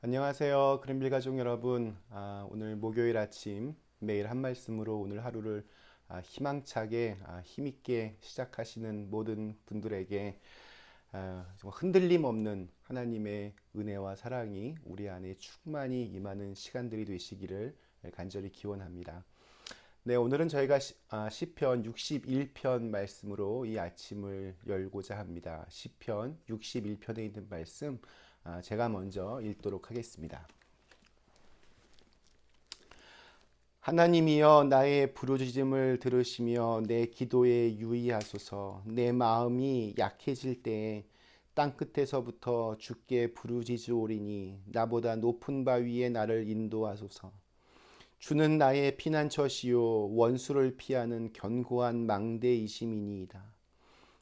안녕하세요. 그린빌 가족 여러분. 아, 오늘 목요일 아침 매일 한 말씀으로 오늘 하루를 아, 희망차게 아, 힘있게 시작하시는 모든 분들에게 아, 흔들림 없는 하나님의 은혜와 사랑이 우리 안에 충만히 임하는 시간들이 되시기를 간절히 기원합니다. 네, 오늘은 저희가 시, 아, 시편 61편 말씀으로 이 아침을 열고자 합니다. 시편 61편에 있는 말씀 아, 제가 먼저 읽도록 하겠습니다. 하나님이여 나의 부르짖음을 들으시며 내 기도에 유의하소서. 내 마음이 약해질 때에 땅 끝에서부터 주께 부르짖으오리니 나보다 높은 바 위에 나를 인도하소서. 주는 나의 피난처시요 원수를 피하는 견고한 망대이심이니이다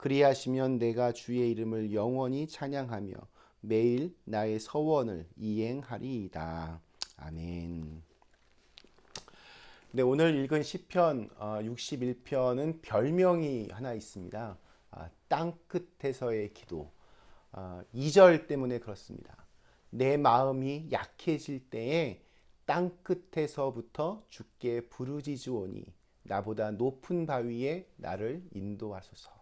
그리하시면 내가 주의 이름을 영원히 찬양하며 매일 나의 서원을 이행하리이다. 아멘. 네, 오늘 읽은 시편 61편은 별명이 하나 있습니다. 아, 땅 끝에서의 기도. 2절 아, 때문에 그렇습니다. 내 마음이 약해질 때에 땅 끝에서부터 주께 부르짖으오니 나보다 높은 바위에 나를 인도하소서.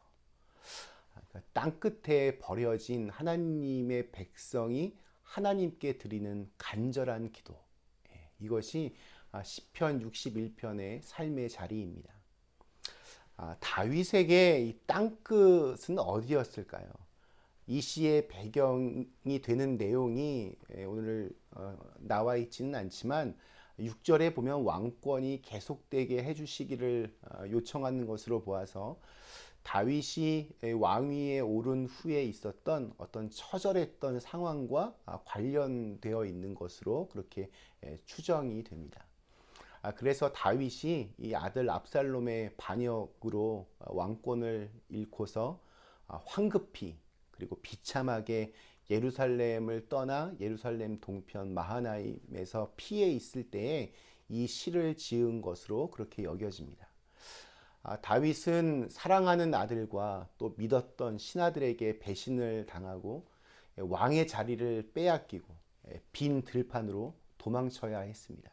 그러니까 땅 끝에 버려진 하나님의 백성이 하나님께 드리는 간절한 기도. 예, 이것이 아, 시편 61편의 삶의 자리입니다. 아, 다윗에게 이 땅끝은 어디였을까요? 이 시의 배경이 되는 내용이 예, 오늘 어, 나와 있지는 않지만 6절에 보면 왕권이 계속되게 해주시기를 어, 요청하는 것으로 보아서 다윗이 왕위에 오른 후에 있었던 어떤 처절했던 상황과 아, 관련되어 있는 것으로 그렇게 추정이 됩니다. 아, 그래서 다윗이 이 아들 압살롬의 반역으로 아, 왕권을 잃고서 황급히 그리고 비참하게 예루살렘을 떠나 예루살렘 동편 마하나임에서 피해 있을 때에 이 시를 지은 것으로 그렇게 여겨집니다. 아, 다윗은 사랑하는 아들과 또 믿었던 신하들에게 배신을 당하고 왕의 자리를 빼앗기고 빈 들판으로 도망쳐야 했습니다.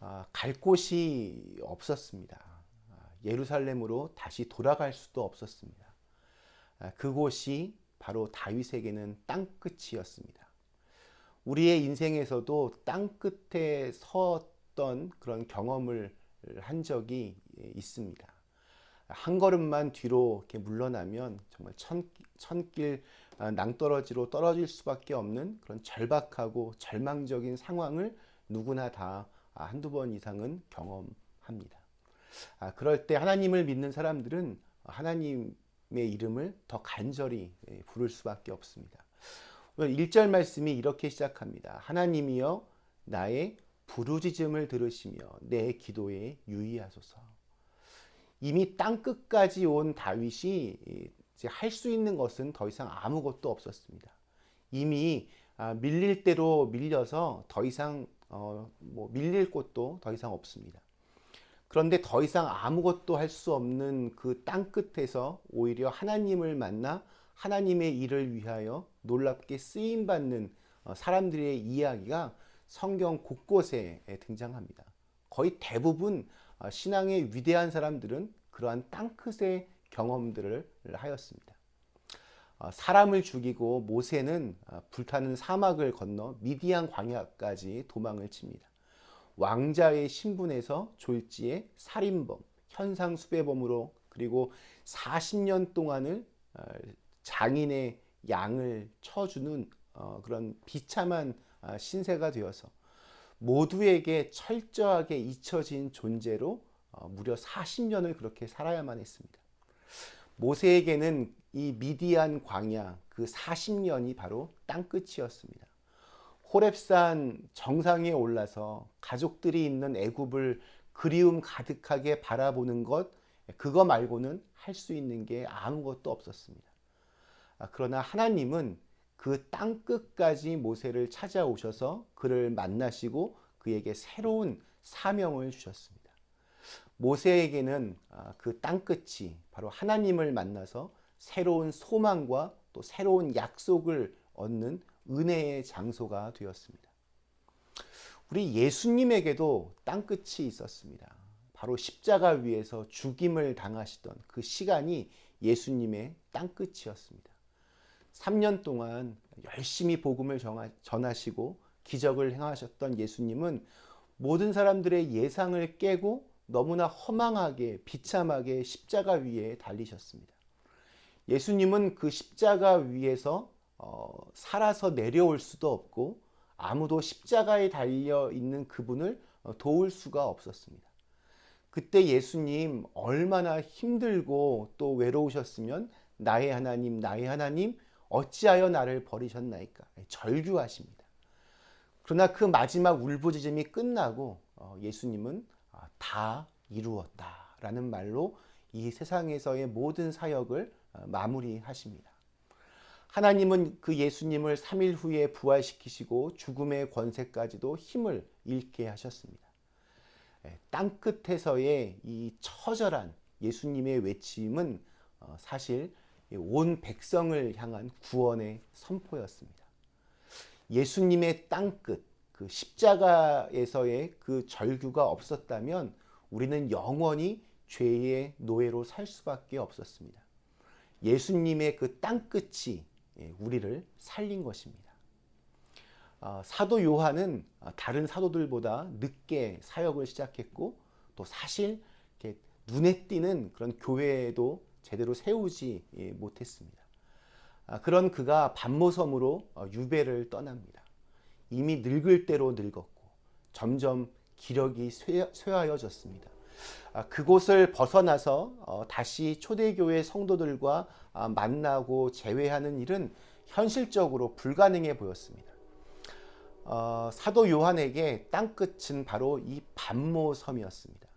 아, 갈 곳이 없었습니다. 아, 예루살렘으로 다시 돌아갈 수도 없었습니다. 그곳이 바로 다윗에게는 땅끝이었습니다. 우리의 인생에서도 땅끝에 섰던 그런 경험을 한 적이 있습니다. 한 걸음만 뒤로 이렇게 물러나면 정말 천, 천길 아, 낭떠러지로 떨어질 수밖에 없는 그런 절박하고 절망적인 상황을 누구나 다 아, 한두 번 이상은 경험합니다. 아, 그럴 때 하나님을 믿는 사람들은 하나님의 이름을 더 간절히 예, 부를 수밖에 없습니다. 오늘 1절 말씀이 이렇게 시작합니다. 하나님이여 나의 부르짖음을 들으시며 내 기도에 유의하소서. 이미 땅 끝까지 온 다윗이 할 수 있는 것은 더 이상 아무것도 없었습니다. 이미 아, 밀릴 대로 밀려서 더 이상 어, 뭐 밀릴 곳도 더 이상 없습니다. 그런데 더 이상 아무것도 할 수 없는 그 땅 끝에서 오히려 하나님을 만나 하나님의 일을 위하여 놀랍게 쓰임 받는 어, 사람들의 이야기가 성경 곳곳에 등장합니다. 거의 대부분 어, 신앙의 위대한 사람들은 그러한 땅끝의 경험들을 하였습니다. 어, 사람을 죽이고 모세는 어, 불타는 사막을 건너 미디안 광야까지 도망을 칩니다. 왕자의 신분에서 졸지에 살인범, 현상 수배범으로 그리고 40년 동안을 장인의 양을 쳐주는 그런 비참한 아, 신세가 되어서 모두에게 철저하게 잊혀진 존재로 어, 무려 40년을 그렇게 살아야만 했습니다. 모세에게는 이 미디안 광야 그 40년이 바로 땅끝이었습니다. 호렙산 정상에 올라서 가족들이 있는 애굽을 그리움 가득하게 바라보는 것 그거 말고는 할 수 있는 게 아무것도 없었습니다. 아, 그러나 하나님은 그 땅 끝까지 모세를 찾아오셔서 그를 만나시고 그에게 새로운 사명을 주셨습니다. 모세에게는 아, 그땅 끝이 바로 하나님을 만나서 새로운 소망과 또 새로운 약속을 얻는 은혜의 장소가 되었습니다. 우리 예수님에게도 땅 끝이 있었습니다. 바로 십자가 위에서 죽임을 당하시던 그 시간이 예수님의 땅 끝이었습니다. 3년 동안 열심히 복음을 전하시고 기적을 행하셨던 예수님은 모든 사람들의 예상을 깨고 너무나 허망하게 비참하게 십자가 위에 달리셨습니다. 예수님은 그 십자가 위에서 어, 살아서 내려올 수도 없고 아무도 십자가에 달려 있는 그분을 어, 도울 수가 없었습니다. 그때 예수님 얼마나 힘들고 또 외로우셨으면 나의 하나님, 나의 하나님, 어찌하여 나를 버리셨나이까? 절규하십니다. 그러나 그 마지막 울부짖음이 끝나고 어, 예수님은 아, 다 이루었다라는 말로 이 세상에서의 모든 사역을 어, 마무리하십니다. 하나님은 그 예수님을 3일 후에 부활시키시고 죽음의 권세까지도 힘을 잃게 하셨습니다. 예, 땅 끝에서의 이 처절한 예수님의 외침은 어, 사실 온 백성을 향한 구원의 선포였습니다. 예수님의 땅 끝, 그 십자가에서의 그 절규가 없었다면 우리는 영원히 죄의 노예로 살 수밖에 없었습니다. 예수님의 그 땅 끝이 예, 우리를 살린 것입니다. 아, 사도 요한은 아, 다른 사도들보다 늦게 사역을 시작했고 또 사실 눈에 띄는 그런 교회도 제대로 세우지 예, 못했습니다. 아, 그런 그가 반모섬으로 어, 유배를 떠납니다. 이미 늙을 대로 늙었고 점점 기력이 쇠하여졌습니다. 그곳을 벗어나서 어, 다시 초대교회 성도들과 만나고 재회하는 일은 현실적으로 불가능해 보였습니다. 어, 사도 요한에게 땅끝은 바로 이 반모섬이었습니다.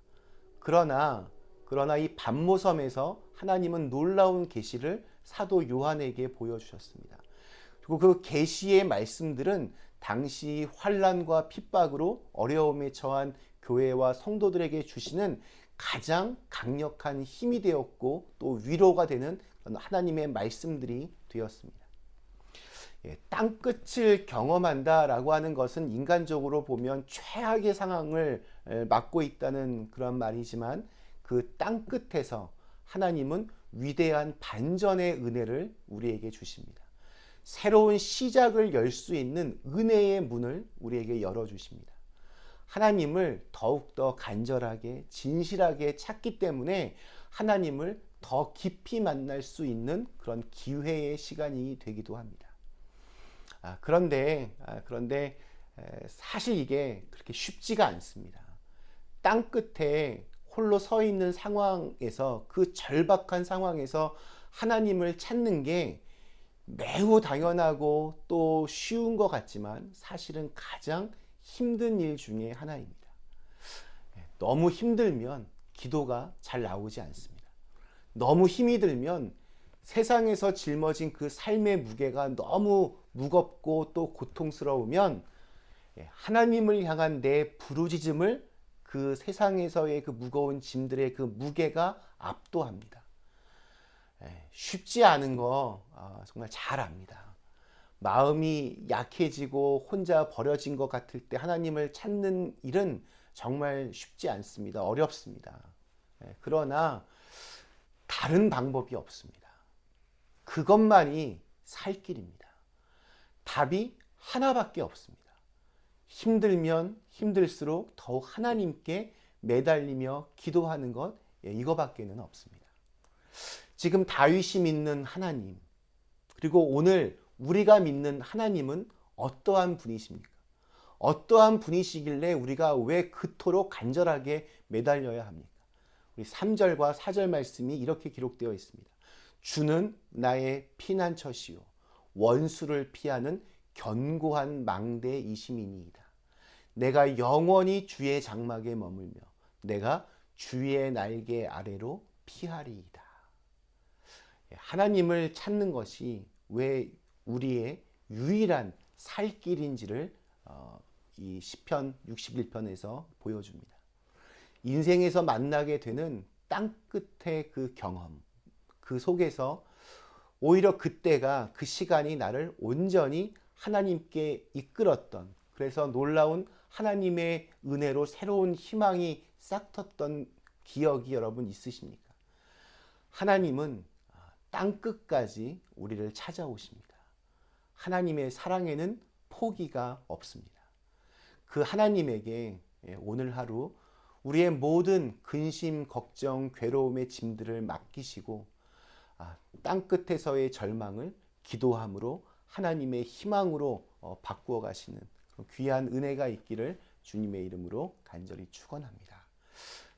그러나 그러나 이 반모섬에서 하나님은 놀라운 계시를 사도 요한에게 보여주셨습니다. 그리고 그 계시의 말씀들은 당시 환란과 핍박으로 어려움에 처한 교회와 성도들에게 주시는 가장 강력한 힘이 되었고 또 위로가 되는 하나님의 말씀들이 되었습니다. 예, 땅 끝을 경험한다라고 하는 것은 인간적으로 보면 최악의 상황을 맞고 있다는 그런 말이지만 그 땅 끝에서 하나님은 위대한 반전의 은혜를 우리에게 주십니다. 새로운 시작을 열 수 있는 은혜의 문을 우리에게 열어 주십니다. 하나님을 더욱더 간절하게 진실하게 찾기 때문에 하나님을 더 깊이 만날 수 있는 그런 기회의 시간이 되기도 합니다. 아, 그런데 아, 그런데 에, 사실 이게 그렇게 쉽지가 않습니다. 땅 끝에 홀로 서 있는 상황에서 그 절박한 상황에서 하나님을 찾는 게 매우 당연하고 또 쉬운 것 같지만 사실은 가장 힘든 일 중에 하나입니다. 예, 너무 힘들면 기도가 잘 나오지 않습니다. 너무 힘이 들면 세상에서 짊어진 그 삶의 무게가 너무 무겁고 또 고통스러우면 예, 하나님을 향한 내 부르짖음을 그 세상에서의 그 무거운 짐들의 그 무게가 압도합니다. 예, 쉽지 않은 거 아, 정말 잘 압니다. 마음이 약해지고 혼자 버려진 것 같을 때 하나님을 찾는 일은 정말 쉽지 않습니다. 어렵습니다. 예, 그러나 다른 방법이 없습니다. 그것만이 살 길입니다. 답이 하나밖에 없습니다. 힘들면 힘들수록 더욱 하나님께 매달리며 기도하는 것 예, 이거밖에는 없습니다. 지금 다윗이 믿는 하나님 그리고 오늘 우리가 믿는 하나님은 어떠한 분이십니까? 어떠한 분이시길래 우리가 왜 그토록 간절하게 매달려야 합니까? 우리 3절과 4절 말씀이 이렇게 기록되어 있습니다. 주는 나의 피난처시요 원수를 피하는 견고한 망대 이심이니이다. 내가 영원히 주의 장막에 머물며 내가 주의 날개 아래로 피하리이다. 예, 하나님을 찾는 것이 왜 우리의 유일한 살 길인지를 어, 이 시편 61편에서 보여줍니다. 인생에서 만나게 되는 땅 끝의 그 경험, 그 속에서 오히려 그때가 그 시간이 나를 온전히 하나님께 이끌었던 그래서 놀라운 하나님의 은혜로 새로운 희망이 싹텄던 기억이 여러분 있으십니까? 하나님은 땅 끝까지 우리를 찾아오십니다. 하나님의 사랑에는 포기가 없습니다. 그 하나님에게 예, 오늘 하루 우리의 모든 근심, 걱정, 괴로움의 짐들을 맡기시고 아, 땅 끝에서의 절망을 기도함으로 하나님의 희망으로 어, 바꾸어 가시는 귀한 은혜가 있기를 주님의 이름으로 간절히 축원합니다.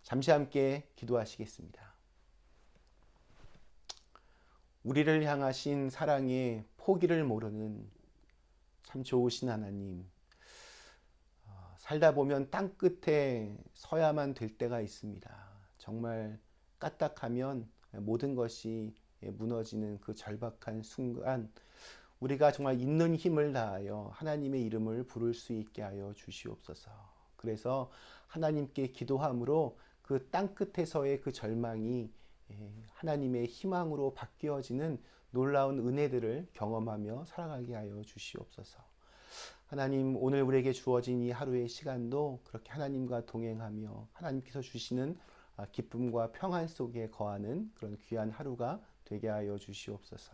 잠시 함께 기도하시겠습니다. 우리를 향하신 사랑의 포기를 모르는 참 좋으신 하나님. 어, 살다 보면 땅 끝에 서야만 될 때가 있습니다. 정말 까딱하면 모든 것이 무너지는 그 절박한 순간 우리가 정말 있는 힘을 다하여 하나님의 이름을 부를 수 있게 하여 주시옵소서. 그래서 하나님께 기도함으로 그 땅 끝에서의 그 절망이 예, 하나님의 희망으로 바뀌어지는 놀라운 은혜들을 경험하며 살아가게 하여 주시옵소서. 하나님 오늘 우리에게 주어진 이 하루의 시간도 그렇게 하나님과 동행하며 하나님께서 주시는 아, 기쁨과 평안 속에 거하는 그런 귀한 하루가 되게 하여 주시옵소서.